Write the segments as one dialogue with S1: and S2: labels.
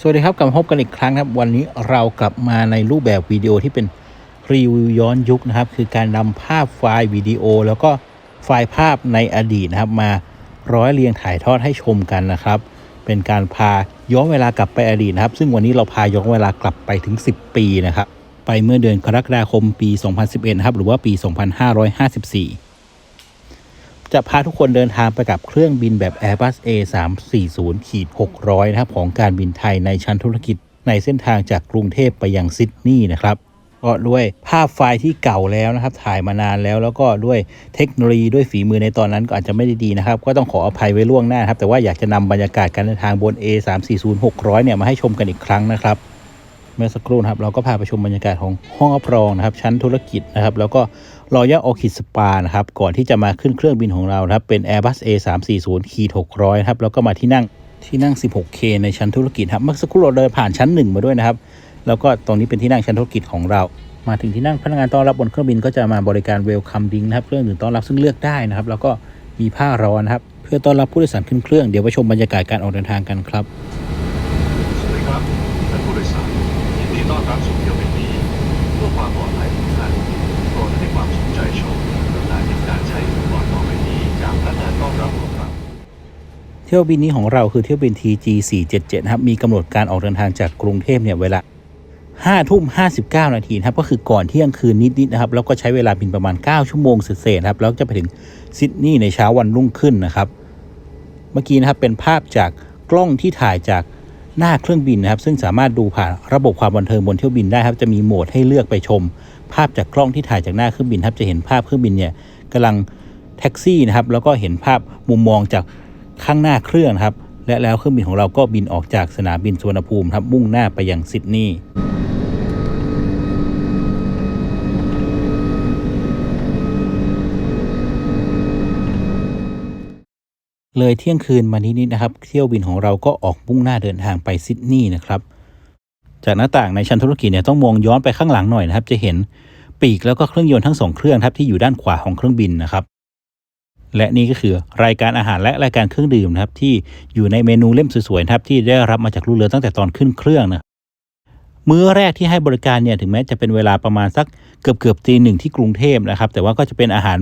S1: สวัสดีครับกลับพบกันอีกครั้งครับ วันนี้เรากลับมาในรูปแบบวิดีโอที่เป็นรีวิวย้อนยุคนะครับ คือการนำภาพไฟล์วิดีโอ แล้วก็ไฟล์ภาพในอดีตนะครับ มาร้อยเรียงถ่ายทอดให้ชมกันนะครับ เป็นการพาย้อนเวลากลับไปอดีตนะครับ ซึ่งวันนี้เราพาย้อนเวลากลับไปถึง 10 ปีนะครับ ไปเมื่อเดือนกรกฎาคมปี 2011 นะครับ หรือว่าปี 2554 จะพาทุกคนเดินทางไปกับเครื่องบินแบบ Airbus A340-600 นะครับของการบินไทยในชั้นธุรกิจในเส้นทางจากกรุงเทพไปยังซิดนีย์นะครับก็ด้วยภาพไฟล์ที่เก่าแล้วนะครับ ถ่ายมานานแล้วแล้วก็ด้วยเทคโนโลยีด้วยฝีมือในตอนนั้นก็อาจจะไม่ได้ดีนะครับ ก็ต้องขออภัยไว้ล่วงหน้าครับ แต่ว่าอยากจะนำบรรยากาศการเดินทางบน A340 600 เนี่ยมาให้ชมกันอีกครั้งนะครับ เมื่อสักครู่นะครับเราก็พาไปชมบรรยากาศของห้องรับรองนะครับ ชั้นธุรกิจนะครับ แล้วก็รอยัลออคิดสปานะครับ ก่อนที่จะมาขึ้นเครื่องบินของเรานะครับ เป็น Airbus A340 ขีด600นะครับ แล้วก็มาที่นั่งที่นั่ง 16K ในชั้นธุรกิจครับ เมื่อสักครู่เราเดินผ่านชั้น 1 มาด้วยนะครับ แล้วก็ตรงนี้เป็นที่นั่งชั้นธุรกิจของเรา มาถึงที่นั่งพนักงานต้อนรับบนเครื่องบินก็จะมาบริการเวลคัมดิ้งนะครับ เครื่องดื่มต้อนรับซึ่งเลือกได้นะครับ แล้วก็มีผ้าร้อนนะครับ เพื่อต้อนรับผู้โดยสารขึ้นเครื่อง เดี๋ยวไปชมบรรยากาศการออกเดินทางกันครับ
S2: สวัสดีครับ เที่ยวบินนี้ของเรา
S1: คือเที่ยวบิน TG 477นะครับ มีกำหนดการออกเดินทางจากกรุงเทพเนี่ยเวลา5ทุ่ม59 นาทีนะครับ ก็คือก่อนเที่ยงคืนนิดๆนะครับ แล้วก็ใช้เวลาบินประมาณ 9 ชั่วโมงเศษครับ แล้วจะไปถึงซิดนีย์ในเช้าวันรุ่งขึ้นนะครับ เมื่อกี้นะครับเป็นภาพจากกล้องที่ถ่ายจากหน้าเครื่องบินนะครับ ซึ่งสามารถดูผ่านระบบความบันเทิงบนเที่ยวบินได้ครับ จะมีโหมดให้เลือกไปชม ภาพจากกล้องที่ถ่ายจากหน้าเครื่องบินครับ จะเห็นภาพเครื่องบินเนี่ยกำลังแท็กซี่นะครับ แล้วก็เห็นภาพมุมมองจาก ข้างหน้าเครื่องครับ และแล้วเครื่องบินของเราก็บินออกจากสนามบินสุวรรณภูมิครับมุ่งหน้าไปยังซิดนีย์เลยเที่ยงคืนมานิดๆนะครับ เที่ยวบินของเราก็ออกมุ่งหน้าเดินทางไปซิดนีย์นะครับ จากหน้าต่างในชั้นธุรกิจเนี่ยต้องมองย้อนไปข้างหลังหน่อยนะครับ จะเห็นปีกแล้วก็เครื่องยนต์ทั้งสองเครื่องครับที่อยู่ด้านขวาของเครื่องบินนะครับ และนี่ก็คือรายการอาหารและรายการเครื่องดื่มนะครับที่อยู่ในเมนูเล่มสวยๆนะครับที่ได้รับมาจากลูกเรือตั้งแต่ตอนขึ้นเครื่องนะมื้อแรกที่ให้บริการเนี่ยถึงแม้จะเป็นเวลาประมาณสักเกือบเกือบตีหนึ่งที่กรุงเทพนะครับ แต่ว่าก็จะเป็นอาหาร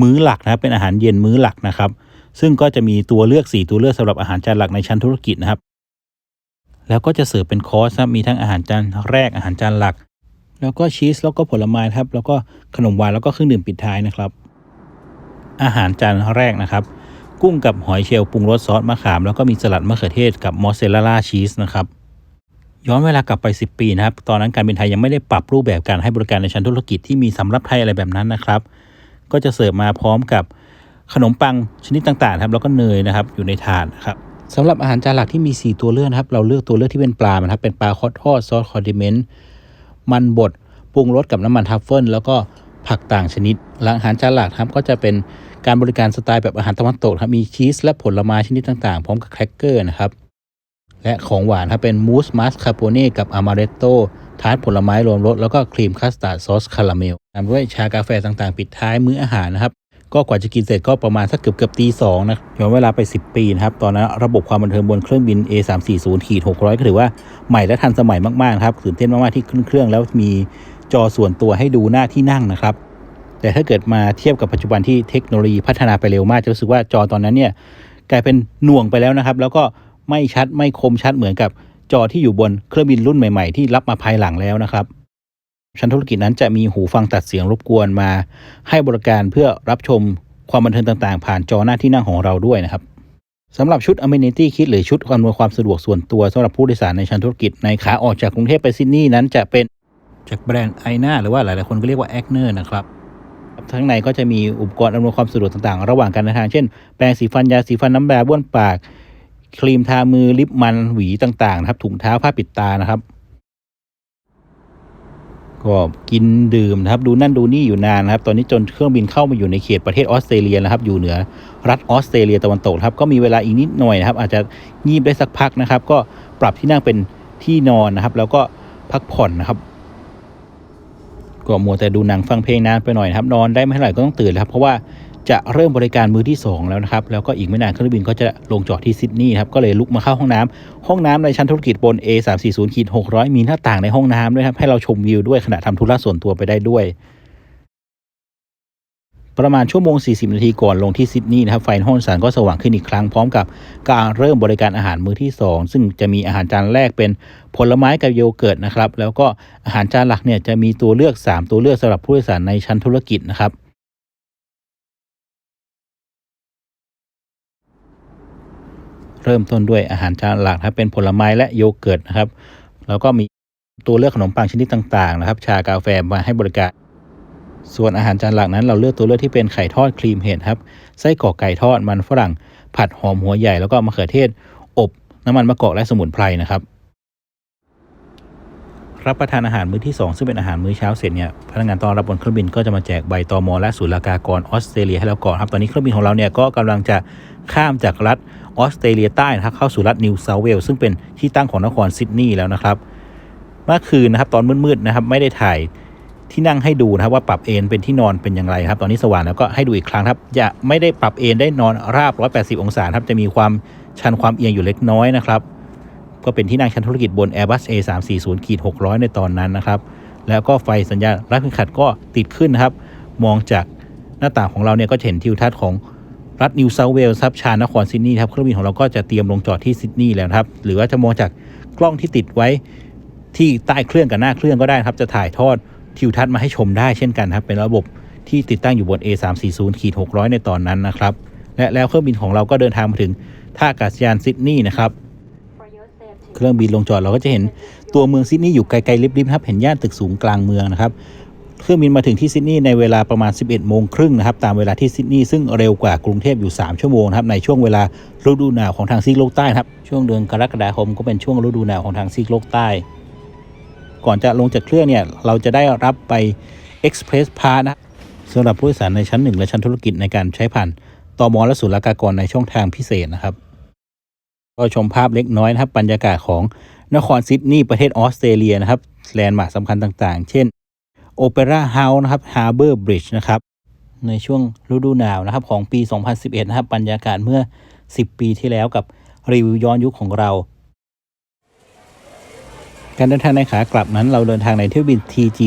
S1: มื้อหลักนะครับ เป็นอาหารเย็นมื้อหลักนะครับ ซึ่งก็จะมีตัวเลือก 4 ตัวเลือกสำหรับอาหารจานหลักในชั้นธุรกิจนะครับ แล้วก็จะเสิร์ฟเป็นคอร์สครับมีทั้งอาหารจานแรกอาหารจานหลัก แล้วก็ชีสแล้วก็ผลไม้ครับ แล้วก็ขนมหวานแล้วก็เครื่องดื่มปิดท้ายนะครับ อาหารจานแรกนะครับ กุ้งกับหอยเชลล์ปรุงรสซอสมะขาม แล้วก็มีสลัดมะเขือเทศกับมอสเรลล่าชีสนะครับย้อนเวลากลับไป 10 ปีนะครับ ตอนนั้นการบินไทยยังไม่ได้ปรับรูปแบบการให้บริการในชั้นธุรกิจที่มีสำรับไทยอะไรแบบนั้นนะครับ ก็จะเสิร์ฟมาพร้อมกับขนมปังชนิดต่างๆครับแล้วก็เนยนะครับอยู่ในถาดครับสำหรับอาหารจานหลักที่มี 4 ตัวเลือกนะครับ เราเลือกตัวเลือกที่เป็นปลานะครับ เป็นปลาคอทอดซอสคอร์ดิเมนต์มันบดปรุงรสกับน้ำมันทัฟเฟิลแล้วก็ผักต่างชนิด หลังอาหารจานหลักครับก็จะเป็นการบริการสไตล์แบบอาหารตะวันตกครับมีชีสและผลไม้ชนิดต่างๆ พร้อมกับแครกเกอร์นะครับและของหวานครับเป็นมูสมัสคาโปเน่กับอามาเรตโตทาร์ตผลไม้รวมรสแล้วก็ครีมคัสตาร์ดซอสคาราเมลตามด้วยชากาแฟต่างๆ ปิดท้ายมื้ออาหารนะครับก็กว่าจะกินเสร็จก็ประมาณสักเกือบเกือบตีสองนะย้อนเวลาไป 10 ปีนะครับ ตอนนั้นระบบความบันเทิงบนเครื่องบิน A340 ขีด600 ก็ถือว่าใหม่และทันสมัยมากๆครับตื่นเต้นมากๆที่ขึ้นเครื่องแล้วมีจอส่วนตัวให้ดูหน้าที่นั่งนะครับ แต่ถ้าเกิดมาเทียบกับปัจจุบันที่เทคโนโลยีพัฒนาไปเร็วมาก จะรู้สึกว่าจอตอนนั้นเนี่ยกลายเป็นหน่วงไปแล้วนะครับ แล้วก็ไม่ชัดไม่คมชัดเหมือนกับจอที่อยู่บนเครื่องบินรุ่นใหม่ๆ ที่รับมาภายหลังแล้วนะครับ ชั้นธุรกิจนั้นจะมีหูฟังตัดเสียงรบกวนมา ให้บริการเพื่อรับชมความบันเทิงต่างๆ ผ่านจอหน้าที่นั่งของเราด้วยนะครับสำหรับชุด Amenity Kit หรือชุดอำนวยความสะดวกส่วนตัวสำหรับผู้โดยสารในชั้นธุรกิจในขาออกจากกรุงเทพไปซิดนีย์นั้นจะเป็นจากแบรนด์ไอนาหรือว่าหลายๆคนก็เรียกว่าแอคเนอร์นะครับ ทั้งในก็จะมีอุปกรณ์อำนวยความสะดวกต่างๆ ระหว่างการเดินทาง เช่น แปรงสีฟันยาสีฟันน้ำแบบ้วนปาก ครีมทามือลิปมันหวีต่างๆนะครับถุงเท้าผ้าปิดตานะครับ ก็กินดื่มนะครับ ดูนั่นดูนี่อยู่นานนะครับ ตอนนี้จนเครื่องบินเข้ามาอยู่ในเขตประเทศออสเตรเลียนะครับ อยู่เหนือรัฐออสเตรเลียตะวันตกครับ ก็มีเวลาอีกนิดหน่อยนะครับ อาจจะงีบได้สักพักนะครับ ก็ปรับที่นั่งเป็นที่นอนนะครับ แล้วก็พักผ่อนนะครับ ก็มัวแต่ดูหนังฟังเพลงนานไปหน่อยครับนอนได้ไม่เท่าไหร่ก็ต้องตื่นแล้วครับเพราะว่าจะเริ่มบริการมือที่ 2 แล้วนะครับ แล้วก็อีกไม่นานเครื่องบินก็จะลงจอดที่ซิดนีย์ครับ ก็เลยลุกมาเข้าห้องน้ำห้องน้ำในชั้นธุรกิจบน A340 ขีด600 มีหน้าต่างในห้องน้ำด้วยครับ ให้เราชมวิวด้วยขณะทำธุระส่วนตัวไปได้ด้วย ประมาณชั่วโมง 40 นาทีก่อนลงที่ซิดนีย์นะครับไฟนห้องสารก็สว่างขึ้นอีกครั้งพร้อมกับการเริ่มบริการอาหารมื้อที่ 2 ซึ่งจะมีอาหารจานแรกเป็นผลไม้กับโยเกิร์ตนะครับ แล้วก็อาหารจานหลักเนี่ยจะมีตัวเลือก 3 ตัวเลือกสำหรับผู้โดยสารในชั้นธุรกิจนะครับเริ่มต้นด้วยอาหารจานหลักครับเป็นผลไม้และโยเกิร์ตนะครับ แล้วก็มีตัวเลือกขนมปังชนิดต่างๆนะครับ ชากาแฟมาให้บริการ ส่วนอาหารจานหลักนั้นเราเลือกตัวเลือกที่เป็นไข่ทอดครีมเห็ดครับไส้กรอกไก่ทอดมันฝรั่ง ผัดหอมหัวใหญ่แล้วก็มะเขือเทศ อบน้ำมันมะกอกและสมุนไพรนะครับรับประทานอาหารมื้อที่ 2 ซึ่งเป็นอาหารมื้อเช้าเสร็จเนี่ยพนักงานต้อนรับบนเครื่องบินก็จะมาแจกใบตอมอและศุลกากรออสเตรเลียให้เราก่อนครับตอนนี้เครื่องบินของเราเนี่ยก็กำลังจะข้ามจากรัฐออสเตรเลียใต้นะครับเข้าสู่รัฐนิวเซาท์เวลส์ซึ่งเป็นที่ตั้งของนครซิดนีย์แล้วนะครับเมื่อคืนนะครับตอนมืดๆนะครับไม่ได้ถ่าย ที่นั่งให้ดูนะครับว่าปรับเอนเป็นที่นอนเป็นอย่างไรครับ ตอนนี้สว่างแล้วก็ให้ดูอีกครั้งครับจะไม่ได้ปรับเอนได้นอนราบ 180 องศาครับจะมีความชันความเอียงอยู่เล็กน้อยนะครับก็เป็นที่นั่งชั้นธุรกิจบน Airbus A340 ขีด600 ในตอนนั้นนะครับ แล้วก็ไฟสัญญาณรัดเข็มขัดก็ติดขึ้นนะครับ มองจากหน้าต่างของเราเนี่ยก็เห็นทิวทัศน์ของรัฐนิวเซาท์เวลส์ครับชานครซิดนีย์ครับเครื่องบินของเราก็จะเตรียมลงจอดที่ซิดนีย์แล้วครับ หรือว่าจะมองจากกล้องที่ติดไว้ที่ใต้เครื่องกับหน้าเครื่องก็ได้ครับ จะถ่ายทอด ทิวทัศน์มาให้ชมได้เช่นกันครับ เป็นระบบที่ติดตั้งอยู่บน A340 ขีด600 ในตอนนั้นนะครับ และแล้วเครื่องบินของเราก็เดินทางมาถึงท่าอากาศยานซิดนีย์นะครับ เครื่องบินลงจอดเราก็จะเห็นตัวเมืองซิดนีย์อยู่ไกลๆลิบๆครับ เห็นย่านตึกสูงกลางเมืองนะครับ เครื่องบินมาถึงที่ซิดนีย์ในเวลาประมาณ 11 โมงครึ่งนะครับ ตามเวลาที่ซิดนีย์ซึ่งเร็วกว่ากรุงเทพอยู่ 3 ชั่วโมงนะครับ ในช่วงเวลาฤดูหนาวของทางซีกโลกใต้ครับ ช่วงเดือนกรกฎาคมก็เป็นช่วงฤดูหนาวของทางซีกโลกใต้ ก่อนจะลงจากเครื่องเนี่ยเราจะได้รับไป Express Pass นะสำหรับผู้โดยสารในชั้น 1 และชั้นธุรกิจในการใช้ผ่านตมและศุลกากรในช่องทางพิเศษนะครับ ก็ชมภาพเล็กน้อยนะครับบรรยากาศของนครซิดนีย์ประเทศออสเตรเลียนะครับแลนด์มาร์คสำคัญต่างๆ เช่นโอเปร่าเฮาส์นะครับฮาร์เบอร์บริดจ์นะครับในช่วงฤดูหนาวนะครับของปี 2011 นะครับบรรยากาศเมื่อ 10 ปีที่แล้วกับรีวิวย้อนยุคของเรา การเดินทางในขากลับนั้นเราเดินทางในเที่ยวบิน TG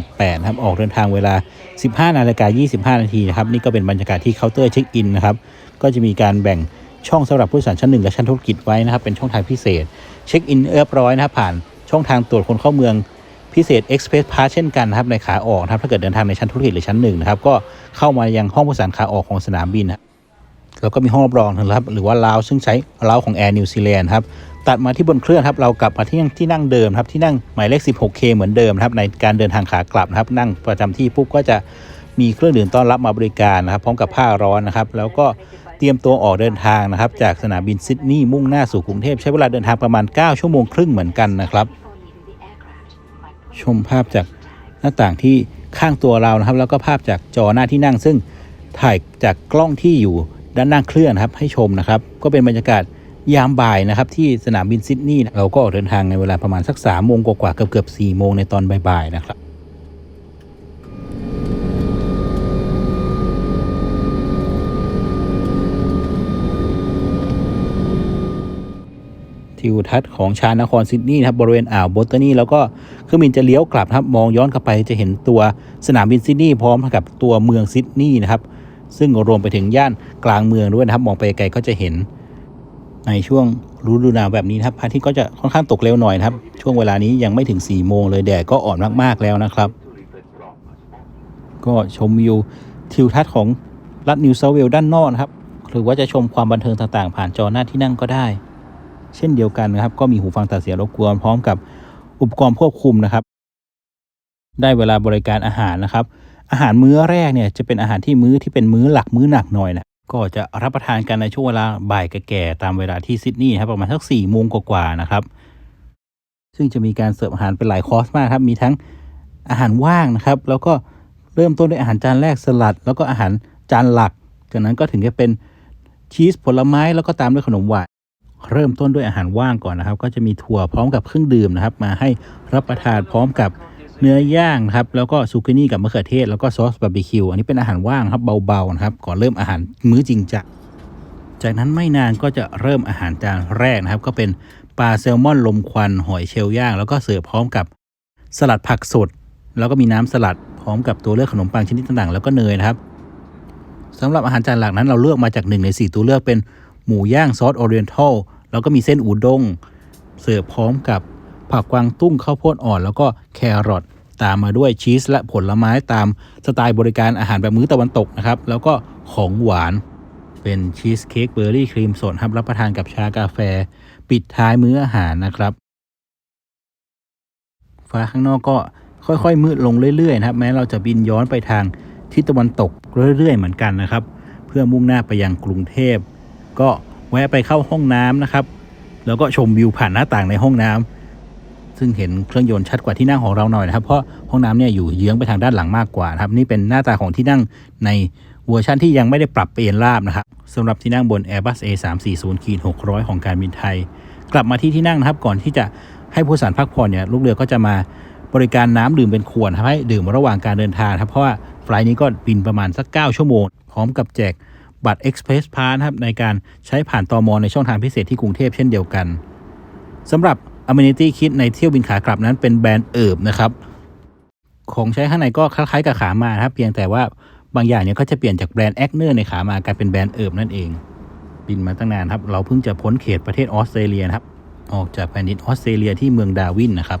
S1: 478นะครับออกเดินทางเวลา 15นาฬิกา25 นาทีนะครับนี่ก็เป็นบรรยากาศที่เคาน์เตอร์เช็คอินนะครับก็จะมีการแบ่งช่องสำหรับผู้โดยสารชั้นหนึ่งและชั้นธุรกิจไว้นะครับเป็นช่องทางพิเศษ เช็คอินเรียบร้อยนะครับผ่านช่องทางตรวจคนเข้าเมืองพิเศษ Express Pass เช่นกันนะครับในขาออกนะครับถ้าเกิดเดินทางในชั้นธุรกิจหรือชั้นหนึ่งนะครับก็เข้ามายังห้องผู้โดยสารขาออกของสนามบินนะแล้วก็มีห้องรับรองนะครับหรือว่าลาวซึ่งใช้ลาวของ Air New Zealand ครับ ตัดมาที่บนเครื่องครับเรากลับมาที่นั่งที่นั่งเดิมครับที่นั่งหมายเลข 16K เหมือนเดิมครับในการเดินทางขากลับนะครับ นั่งประจำที่ปุ๊บก็จะมีเครื่องดื่มต้อนรับมาบริการนะครับ พร้อมกับผ้าร้อนนะครับ แล้วก็เตรียมตัวออกเดินทางนะครับ จากสนามบินซิดนีย์มุ่งหน้าสู่กรุงเทพ ใช้เวลาเดินทางประมาณ 9 ชั่วโมงครึ่งเหมือนกันนะครับ ชมภาพจากหน้าต่างที่ข้างตัวเรานะครับ แล้วก็ภาพจากจอหน้าที่นั่ง ซึ่งถ่ายจากกล้องที่อยู่ด้านหน้าเครื่องครับให้ชมนะครับ ก็เป็นบรรยากาศ ยามบ่ายนะครับที่สนามบินซิดนีย์เราก็ออกเดินทางในเวลาประมาณสัก3ามโมงกว่าๆเกือบเกือบสี่โมงในตอนบ่ายๆนะครับทิวทัศน์ของชานครซิดนีย์นะครับบริเวณอ่าวโบตานีแล้วก็เครื่องบินจะเลี้ยวกลับครับมองย้อนกลับไปจะเห็นตัวสนามบินซิดนีย์พร้อมกับตัวเมืองซิดนีย์นะครับซึ่งรวมไปถึงย่านกลางเมืองด้วยนะครับมองไปไกลก็จะเห็น ในช่วงฤดูหนาวแบบนี้นะครับพระอาทิตย์ก็จะค่อนข้างตกเร็วหน่อยนะครับ ช่วงเวลานี้ยังไม่ถึง4ี่โมงเลยแดดก็อ่อนมากๆแล้วนะครับ ก็ชมวิวทิวทัศน์ของรัฐนิวเซาท์เวลด้านนอกนะครับ หรือว่าจะชมความบันเทิงต่างๆ ผ่านจอหน้าที่นั่งก็ได้ เช่นเดียวกันนะครับ ก็มีหูฟังตัดเสียงรบกวนพร้อมกับอุปกรณ์ควบคุมนะครับ ได้เวลาบริการอาหารนะครับ อาหารมื้อแรกเนี่ยจะเป็นอาหารที่มื้อที่เป็นมื้อหลักมื้อหนักหน่อยนะ ก็จะรับประทานกันในช่วงเวลาบ่ายแก่ๆตามเวลาที่ซิดนีย์ครับประมาณสักสี่โมงกว่าๆนะครับ ซึ่งจะมีการเสิร์ฟอาหารเป็นหลายคอร์สมากครับ มีทั้งอาหารว่างนะครับ แล้วก็เริ่มต้นด้วยอาหารจานแรกสลัด แล้วก็อาหารจานหลัก จากนั้นก็ถึงจะเป็นชีสผลไม้แล้วก็ตามด้วยขนมหวานเริ่มต้นด้วยอาหารว่างก่อนนะครับ ก็จะมีถั่วพร้อมกับเครื่องดื่มนะครับ มาให้รับประทานพร้อมกับ เนื้อย่างนะครับแล้วก็ซูกินี่กับมะเขือเทศแล้วก็ซอสบาร์บีคิวอันนี้เป็นอาหารว่างครับเบาๆนะครับก่อนเริ่มอาหารมื้อจริงจังจากนั้นไม่นานก็จะเริ่มอาหารจานแรกนะครับ ก็เป็นปลาแซลมอนลมควันหอยเชลล์ย่าง แล้วก็เสิร์ฟพร้อมกับสลัดผักสด แล้วก็มีน้ำสลัดพร้อมกับตัวเลือกขนมปังชนิดต่างๆ แล้วก็เนยนะครับสำหรับอาหารจานหลักนั้นเราเลือกมาจากหนึ่งในสี่ตัวเลือกเป็นหมูย่างซอสออริเอนทัลแล้วก็มีเส้นอูด้งเสิร์ฟพร้อมกับผักกวางตุ้งข้าวโพดอ่อน แล้วก็แครอท ตามมาด้วยชีสและผลไม้ตามสไตล์บริการอาหารแบบมื้อตะวันตกนะครับ แล้วก็ของหวานเป็นชีสเค้กเบอร์รี่ครีมสดครับรับประทานกับชากาแฟ ปิดท้ายมื้ออาหารนะครับ ฟ้าข้างนอกก็ค่อยๆมืดลงเรื่อยๆนะครับ แม้เราจะบินย้อนไปทางทิศตะวันตกเรื่อยๆเหมือนกันนะครับ เพื่อมุ่งหน้าไปยังกรุงเทพ ก็แวะไปเข้าห้องน้ำนะครับ แล้วก็ชมวิวผ่านหน้าต่างในห้องน้ำ ซึ่งเห็นเครื่องยนต์ชัดกว่าที่นั่งของเราหน่อยนะครับ เพราะห้องน้ำเนี่ยอยู่เยื้องไปทางด้านหลังมากกว่านะครับ นี่เป็นหน้าตาของที่นั่งในเวอร์ชันที่ยังไม่ได้ปรับเปลี่ยนราบนะครับสำหรับที่นั่งบน Airbus A340 600 ของการบินไทย กลับมาที่ที่นั่งนะครับก่อนที่จะให้ผู้โดยสารพักผ่อนเนี่ยลูกเรือก็จะมาบริการน้ำดื่มเป็นขวดครับให้ดื่มระหว่างการเดินทางครับเพราะว่าไฟล์นี้ก็บินประมาณสัก 9 ชั่วโมง พร้อมกับแจกบัตร Express Pass ครับในการใช้ผ่านตอมในช่องทางพิเศษที่กรุงเทพเช่นเดียวกันสำหรับ Amenity Kit ในเที่ยวบินขากลับนั้นเป็นแบรนด์เอิบนะครับของใช้ข้างในก็คล้ายๆกับขามาครับเพียงแต่ว่าบางอย่างเนี่ยก็จะเปลี่ยนจากแบรนด์แอคเนอร์ในขามากลายเป็นแบรนด์เอิบนั่นเอง บินมาตั้งนานครับ เราเพิ่งจะพ้นเขตประเทศออสเตรเลียครับออกจากแผ่นดินออสเตรเลียที่เมืองดาวินนะครับ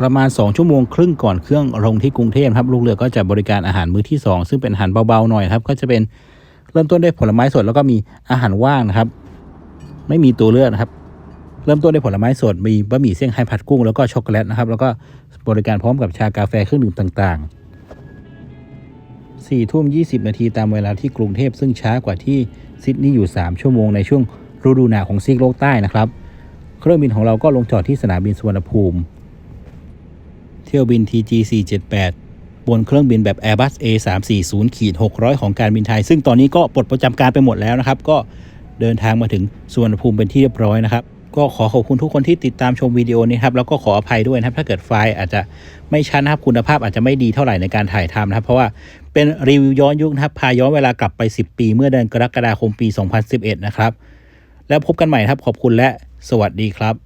S1: ประมาณ 2 ชั่วโมงครึ่งก่อนเครื่องลงที่กรุงเทพครับลูกเรือก็จะบริการอาหารมื้อที่ 2 ซึ่งเป็นอาหารเบาๆหน่อยครับก็จะเป็นเริ่มต้นด้วยผลไม้สดแล้วก็มีอาหารว่างนะครับ ไม่มีตัวเลือกนะครับ เริ่มต้นด้วยผลไม้สด มีบะหมี่เซี่ยงไฮ้ผัดกุ้งแล้วก็ช็อกโกแลตนะครับ แล้วก็บริการพร้อมกับชากาแฟเครื่องดื่มต่างๆ4ทุ่ม 20 นาทีตามเวลาที่กรุงเทพซึ่งช้ากว่าที่ซิดนีย์อยู่ 3 ชั่วโมงในช่วงฤดูหนาวของซีกโลกใต้นะครับ เครื่องบินของเราก็ลงจอดที่สนามบินสุวรรณภูมิ เที่ยวบิน TG 478บนเครื่องบินแบบ Airbus A340 ขีด600 ของการบินไทย ซึ่งตอนนี้ก็ปลดประจำการไปหมดแล้วนะครับ ก็เดินทางมาถึงสุวรรณภูมิเป็นที่เรียบร้อยนะครับ ก็ขอขอบคุณทุกคนที่ติดตามชมวิดีโอนี้ครับแล้วก็ขออภัยด้วยนะครับถ้าเกิดไฟล์อาจจะไม่ชัดนะครับคุณภาพอาจจะไม่ดีเท่าไหร่ในการถ่ายทำนะครับ เพราะว่าเป็นรีวิวย้อนยุคนะครับพาย้อนเวลากลับไป 10 ปี เมื่อเดือนกรกฎาคมปี 2011 นะครับ แล้วพบกันใหม่ครับขอบคุณและสวัสดีครับ